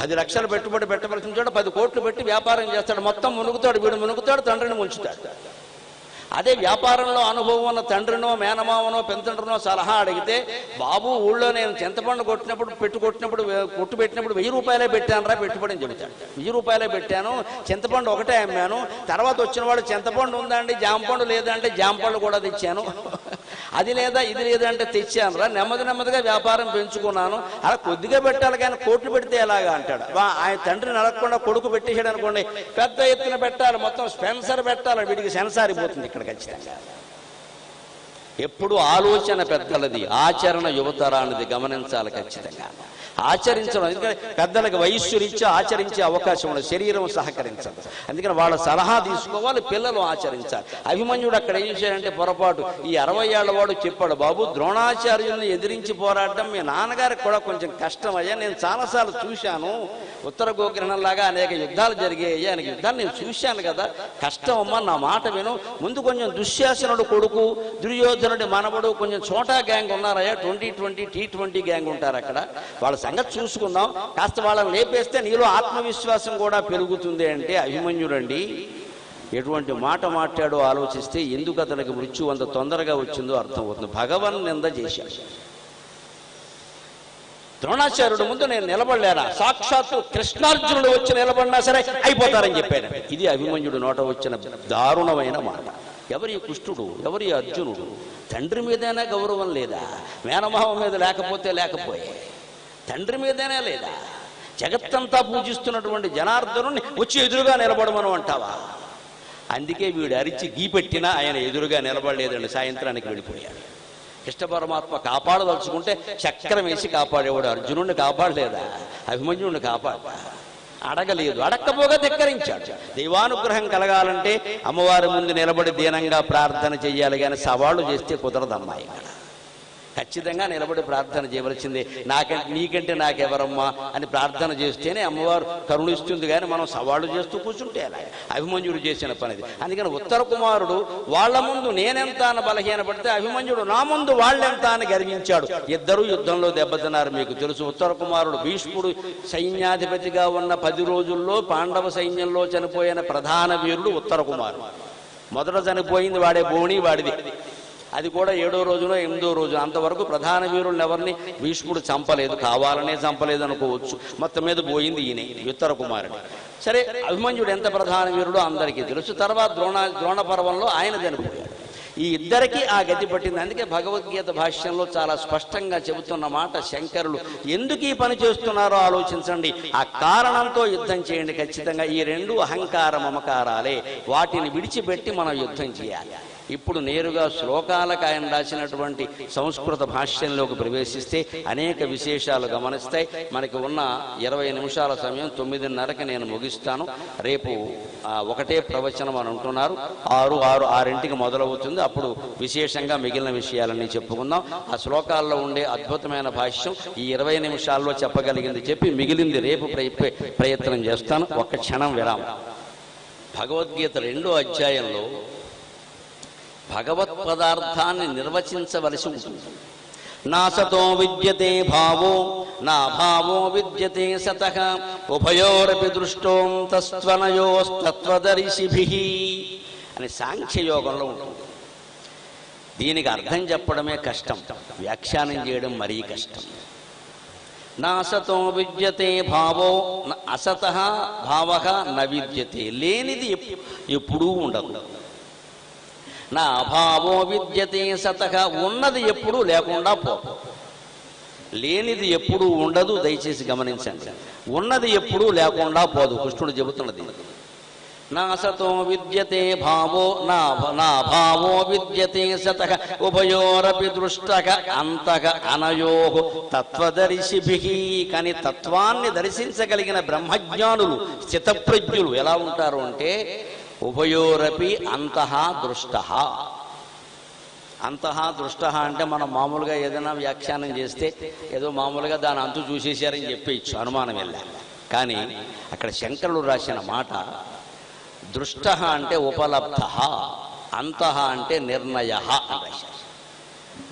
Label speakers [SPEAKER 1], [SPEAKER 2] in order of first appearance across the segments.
[SPEAKER 1] పది లక్షలు పెట్టుబడి పెట్టవలసిన చోట పది కోట్లు పెట్టి వ్యాపారం చేస్తాడు. మొత్తం మునుగుతాడు వీడు మునుగుతాడు తండ్రిని ముంచుతాడు. అదే వ్యాపారంలో అనుభవం ఉన్న తండ్రినో మేనమావనో పెంతండ్రినో సలహా అడిగితే బాబు ఊళ్ళో నేను చింతపండు కొట్టినప్పుడు పెట్టు కొట్టినప్పుడు కొట్టు పెట్టినప్పుడు వెయ్యి రూపాయలే పెట్టానురా పెట్టుబడి అని చెబుతాడు. వెయ్యి రూపాయలే పెట్టాను చింతపండు ఒకటే అమ్మాను తర్వాత వచ్చిన వాడు చింతపండు ఉందండి జాంపండు లేదంటే జాంపండు కూడా తెచ్చాను. అది లేదా ఇది లేదా అంటే తెచ్చానురా నెమ్మది నెమ్మదిగా వ్యాపారం పెంచుకున్నాను. అలా కొద్దిగా పెట్టాలి కానీ కోట్లు పెడితే ఎలాగా అంటాడు. ఆయన తండ్రిని అడగకుండా కొడుకు పెట్టేసాడు అనుకోండి పెద్ద ఎత్తున పెట్టాలి మొత్తం స్పెన్సర్ పెట్టాలి వీడికి సెన్సార్ అయిపోతుంది ఇక్కడ ఖచ్చితంగా. ఎప్పుడు ఆలోచన పెద్దలది ఆచరణ యువతరానిది గమనించాలి ఖచ్చితంగా. ఆచరించడం. ఎందుకంటే పెద్దలకు వయస్సు రీత్యా ఆచరించే అవకాశం ఉండదు శరీరం సహకరించదు. అందుకని వాళ్ళ సలహా తీసుకోవాలి పిల్లలు ఆచరించాలి. అభిమన్యుడు అక్కడ ఏం చేయాలంటే పొరపాటు ఈ అరవై ఏళ్ళ వాడు చెప్పాడు బాబు ద్రోణాచార్యుల్ని ఎదిరించి పోరాడడం మీ నాన్నగారికి కూడా కొంచెం కష్టం అయ్యా నేను చాలాసార్లు చూశాను. ఉత్తర గోగ్రహణంలాగా అనేక యుద్ధాలు జరిగాయి. అనేక యుద్ధాలు నేను చూశాను కదా. కష్టం అమ్మా నా మాట విను. ముందు కొంచెం దుశ్శాసనుడు కొడుకు దుర్యోధనుడి మనవడు కొంచెం చోటా gang ఉన్నారయ్యా. Twenty twenty T twenty gang ఉంటారు అక్కడ. వాళ్ళ సంగతి చూసుకుందాం. కాస్త వాళ్ళని లేపేస్తే నీలో ఆత్మవిశ్వాసం కూడా పెరుగుతుంది అంటే అభిమన్యుడండి. ఎటువంటి మాట మాట్లాడో ఆలోచిస్తే ఎందుకు అతనికి మృత్యు అంత తొందరగా వచ్చిందో అర్థమవుతుంది. భగవన్ నింద చేశాడు. ద్రోణాచార్యుడు ముందు నేను నిలబడలేరా సాక్షాత్తు కృష్ణార్జునుడు వచ్చి నిలబడినా సరే అయిపోతారని చెప్పాడు ఇది అభిమన్యుడు నోట వచ్చిన దారుణమైన మాట. ఎవరి కృష్ణుడు ఎవరి అర్జునుడు? తండ్రి మీదైనా గౌరవం లేదా? మేనమావ మీద లేకపోతే లేకపోయే. తండ్రి మీదనే లేదా? జగత్తంతా పూజిస్తున్నటువంటి జనార్దనుని వచ్చి ఎదురుగా నిలబడమను అంటావా? అందుకే వీడు అరిచి గీపెట్టినా ఆయన ఎదురుగా నిలబడలేదండి సాయంత్రానికి వెళ్ళిపోయాడు. కృష్ణ పరమాత్మ కాపాడదలుచుకుంటే చక్రం వేసి కాపాడేవాడు అర్జునుడిని కాపాడలేదా? అభిమన్యుడిని కాపాడ? అడగలేదు అడక్కపోగా ధిక్కరించాడు. దైవానుగ్రహం కలగాలంటే అమ్మవారి ముందు నిలబడి దీనంగా ప్రార్థన చెయ్యాలి కానీ సవాళ్ళు చేస్తే కుదరదమ్మా ఇక్కడ. ఖచ్చితంగా నిలబడి ప్రార్థన చేయవలసిందే. నాకంటే నీకంటే నాకెవరమ్మా అని ప్రార్థన చేస్తేనే అమ్మవారు కరుణిస్తుంది కానీ మనం సవాళ్ళు చేస్తూ కూర్చుంటే అలా అభిమన్యుడు చేసిన పనిది. అందుకని ఉత్తర కుమారుడు వాళ్ళ ముందు నేనెంత అని బలహీనపడితే అభిమన్యుడు నా ముందు వాళ్ళెంత అని గర్వించాడు. ఇద్దరు యుద్ధంలో దెబ్బతిన్నారు మీకు తెలుసు. ఉత్తర కుమారుడు భీష్ముడు సైన్యాధిపతిగా ఉన్న పది రోజుల్లో పాండవ సైన్యంలో చనిపోయిన ప్రధాన వీరుడు ఉత్తర కుమారుడు. మొదట చనిపోయింది వాడే బోణి వాడిది. అది కూడా ఏడో రోజునో ఎనిమిదో రోజు అంతవరకు ప్రధాన వీరులను ఎవరిని భీష్ముడు చంపలేదు కావాలనే చంపలేదు అనుకోవచ్చు. మొత్తం మీద పోయింది ఈయన ఉత్తర కుమారుడు. సరే అభిమన్యుడు ఎంత ప్రధాన వీరుడో అందరికీ తెలుసు. తర్వాత ద్రోణ ద్రోణ పర్వంలో ఆయన చనిపోయాడు. ఈ ఇద్దరికీ ఆ గతి పట్టింది. అందుకే భగవద్గీత భాష్యంలో చాలా స్పష్టంగా చెబుతున్న మాట శంకరులు ఎందుకు ఈ పని చేస్తున్నారో ఆలోచించండి. ఆ కారణంతో యుద్ధం చేయండి ఖచ్చితంగా. ఈ రెండు అహంకార మమకారాలే. వాటిని విడిచిపెట్టి మనం యుద్ధం చేయాలి. ఇప్పుడు నేరుగా శ్లోకాలకు ఆయన రాసినటువంటి సంస్కృత భాష్యంలోకి ప్రవేశిస్తే అనేక విశేషాలు గమనిస్తాయి. మనకి ఉన్న ఇరవై నిమిషాల సమయం తొమ్మిదిన్నరకి నేను ముగిస్తాను. రేపు ఒకటే ప్రవచనం అని అంటున్నారు. ఆరు ఆరు ఆరింటికి మొదలవుతుంది. అప్పుడు విశేషంగా మిగిలిన విషయాలన్నీ చెప్పుకుందాం. ఆ శ్లోకాల్లో ఉండే అద్భుతమైన భాష్యం ఈ ఇరవై నిమిషాల్లో చెప్పగలిగింది చెప్పి మిగిలింది రేపు ప్రయత్నం చేస్తాను. ఒక్క క్షణం విరామం. భగవద్గీత రెండో అధ్యాయంలో భగవత్ పదార్థాన్ని నిర్వచించవలసి ఉంటుంది. నా సతో విద్యతే భావో నా భావో విద్యతే సత ఉభయోరపి దృష్టోం తస్త్వనయోస్తత్వదర్శిభి అని సాంఖ్యయోగంలో ఉంటుంది. దీనికి అర్థం చెప్పడమే కష్టం వ్యాఖ్యానం చేయడం మరీ కష్టం. నాసతో విద్యతే భావో అసత భావ న విద్యతే లేనిది ఎప్పుడూ ఉండదు. నా అభావో విద్యతే సతహ ఉన్నది ఎప్పుడూ లేకుండా పోదు లేనిది ఎప్పుడూ ఉండదు దయచేసి గమనించండి. ఉన్నది ఎప్పుడూ లేకుండా పోదు కృష్ణుడు చెబుతున్నది. నా సతో విద్యతే భావో నా నా భావో విద్యతే సతక ఉభయోరపి దృష్టక అంతక అనయో తత్వదర్శిభి. కానీ తత్వాన్ని దర్శించగలిగిన బ్రహ్మజ్ఞానులు స్థితప్రజ్ఞులు ఎలా ఉంటారు అంటే ఉభయోరపి అంతః దృష్ట. అంతః దృష్ట అంటే మనం మామూలుగా ఏదైనా వ్యాఖ్యానం చేస్తే ఏదో మామూలుగా దాని అంతు చూసేశారని చెప్పేయచ్చు అనుమానం వెళ్ళా కానీ అక్కడ శంకరుడు రాసిన మాట దృష్ట అంటే ఉపలబ్ధ అంతః అంటే నిర్ణయ అని రాశారు.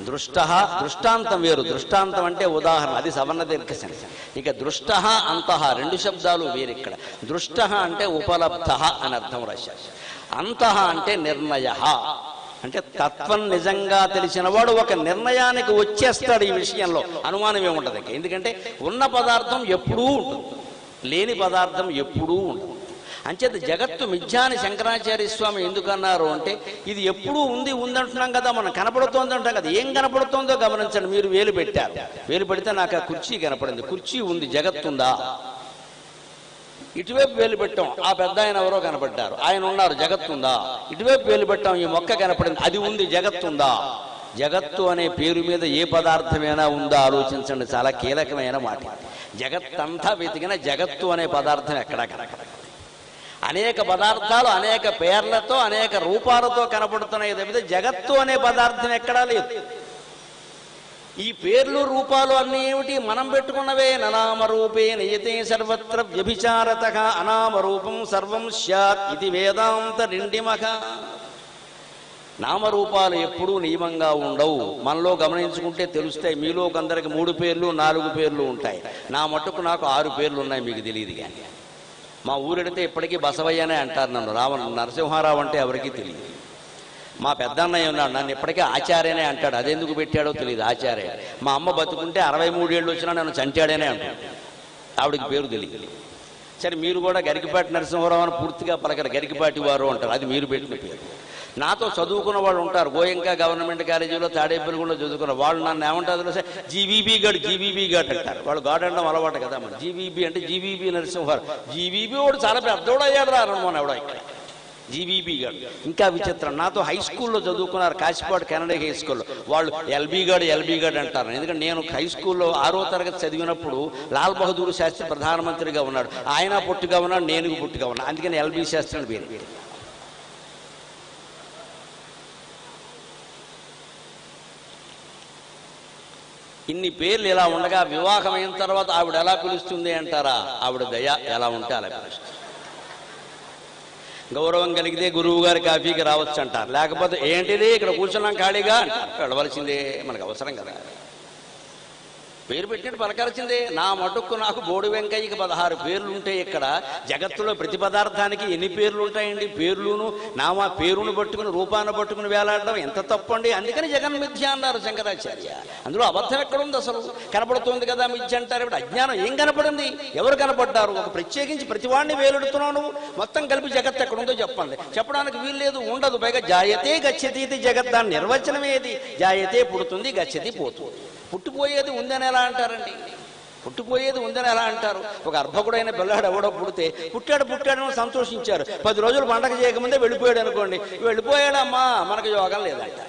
[SPEAKER 1] దృష్ట దృష్టాంతం వేరు. దృష్టాంతం అంటే ఉదాహరణ. అది సవర్ణ దీర్ఘ సంధి ఇక దృష్ట అంతః రెండు శబ్దాలు వేరు ఇక్కడ. దృష్ట అంటే ఉపలబ్ధ అని అర్థం రాశారు. అంతః అంటే నిర్ణయ. అంటే తత్వం నిజంగా తెలిసినవాడు ఒక నిర్ణయానికి వచ్చేస్తాడు ఈ విషయంలో. అనుమానం ఏముంటుంది? ఎందుకంటే ఉన్న పదార్థం ఎప్పుడూ ఉంటుంది. లేని పదార్థం ఎప్పుడూ ఉంటుంది అంచేత జగత్తు మిథ్యాని శంకరాచార్య స్వామి ఎందుకన్నారు అంటే ఇది ఎప్పుడూ ఉంది ఉందంటున్నాం కదా మనం కనపడుతోంది అంటాం కదా ఏం కనపడుతోందో గమనించండి మీరు వేలు పెట్టారు. వేలు పెడితే నాకు ఆ కుర్చీ కనపడింది. కుర్చీ ఉంది జగత్తుందా ఇటువైపు వేలు పెట్టాం ఆ పెద్ద ఆయన ఎవరో కనపడ్డారు. ఆయన ఉన్నారు జగత్తుందా ఇటువైపు వేలు పెట్టాం ఈ మొక్క కనపడింది అది ఉంది జగత్తుందా జగత్తు అనే పేరు మీద ఏ పదార్థమైనా ఉందా? ఆలోచించండి చాలా కీలకమైన మాట. జగత్తంతా వెతికిన జగత్తు అనే పదార్థం ఎక్కడా కనకడ అనేక పదార్థాలు అనేక పేర్లతో అనేక రూపాలతో కనపడుతున్నాయి. తప్పితే జగత్తు అనే పదార్థం ఎక్కడా లేదు. ఈ పేర్లు రూపాలు అన్నీ ఏమిటి? మనం పెట్టుకున్నవే ననామరూపే నయతే సర్వత్ర వ్యభిచారత అనామరూపం సర్వం స్యాత్ ఇది వేదాంత నిండిమఖ నామరూపాలు ఎప్పుడూ నియమంగా ఉండవు. మనలో గమనించుకుంటే తెలుస్తాయి. మీలో కొందరికి మూడు పేర్లు నాలుగు పేర్లు ఉంటాయి. నా మట్టుకు నాకు ఆరు పేర్లు ఉన్నాయి మీకు తెలియదు కానీ. మా ఊరెడితే ఇప్పటికీ బసవయ్యనే అంటారు నన్ను. రామ నరసింహారావు అంటే ఎవరికీ తెలియదు. మా పెద్దన్నయ్య ఉన్నాడు నన్ను ఇప్పటికే ఆచార్యనే అంటాడు. అదెందుకు పెట్టాడో తెలియదు ఆచార్య. మా అమ్మ బతుకుంటే అరవై మూడేళ్ళు వచ్చినా నన్ను చంటాడనే అంటాడు. ఆవిడకి పేరు తెలియదు. సరే మీరు కూడా గరికిపాటి నరసింహారావు అని పూర్తిగా పలకరు. గరికిపాటి వారు అంటారు. అది మీరు పెట్టిన పేరు. నాతో చదువుకున్న వాళ్ళు ఉంటారు. గోయంక గవర్నమెంట్ కాలేజీలో తాడేపల్లిగూడలో చదువుకున్న వాళ్ళు నన్ను ఏమంటారు తెలుసా? జీవీబీ గడ్ జీవీబీ గడ్ అంటారు. వాళ్ళు గాడ్ అనడం అలవాటు కదా మన జీవీబీ అంటే జీవీబీ నరసింహారు జీవీబీ వాడు చాలా పెద్దోడు అయ్యాడు రా అనుమానం ఎవడో ఇక్కడ. జీవీబీ గాడు. ఇంకా విచిత్రం. నాతో హై స్కూల్లో చదువుకున్నారు కాశీపాడు కెనడా హై స్కూల్లో వాళ్ళు ఎల్బీ గాడు ఎల్బీ గాడు అంటారు. ఎందుకంటే నేను హై స్కూల్లో ఆరో తరగతి చదివినప్పుడు లాల్ బహదూర్ శాస్త్రి ప్రధానమంత్రిగా ఉన్నాడు. ఆయన పుట్టుగా ఉన్నాడు నేను పుట్టుగా ఉన్నాను. అందుకని ఎల్బీ శాస్త్రి అని పేరు ఇన్ని పేర్లు ఇలా ఉండగా వివాహం అయిన తర్వాత ఆవిడ ఎలా పిలుస్తుంది అంటారా? ఆవిడ దయ ఎలా ఉంటే అలా పిలుస్తుంది. గౌరవం కలిగితే గురువు గారి కాఫీకి రావచ్చు అంటారు లేకపోతే ఏంటిది? ఇక్కడ కూర్చున్నాం ఖాళీగా? అంటారు వెళ్ళవలసిందే. మనకు అవసరం కదా. పేరు పెట్టినట్టు పలకాల్సిందే నా మటుక్కు నాకు బోడి వెంకయ్యకి పదహారు పేర్లు ఉంటాయి ఇక్కడ జగత్తులో ప్రతి పదార్థానికి ఎన్ని పేర్లు ఉంటాయండి? పేర్లును నామా పేరును పట్టుకుని రూపాన్ని పట్టుకుని వేలాడడం ఎంత తప్పండి? అందుకని జగన్ మిథ్య అన్నారు శంకరాచార్య. అందులో అబద్ధం ఎక్కడుంది అసలు? కనపడుతుంది కదా మిథ్య అంటారు. ఇప్పుడు అజ్ఞానం ఏం కనపడింది? ఎవరు కనపడ్డారు? ఒక ప్రత్యేకించి ప్రతివాడిని వేలుడుతున్నావు నువ్వు మొత్తం కలిపి జగత్ ఎక్కడుందో చెప్పండి. చెప్పడానికి వీలు లేదు ఉండదు. పైగా జాయతే గచ్చతి ఇది జగత్. దాని నిర్వచనం ఏది జాయతే పుడుతుంది గచ్చతి పోతుంది. పుట్టిపోయేది ఉందని ఎలా అంటారండి? పుట్టిపోయేది ఉందని ఎలా అంటారు? ఒక అర్భకుడైన పిల్లాడు ఎవడో పుడితే పుట్టాడు పుట్టాడని సంతోషించారు. పది రోజులు పండగ చేయకముందే వెళ్ళిపోయాడు అనుకోండి. వెళ్ళిపోయాడమ్మా మనకు యోగం లేదంట.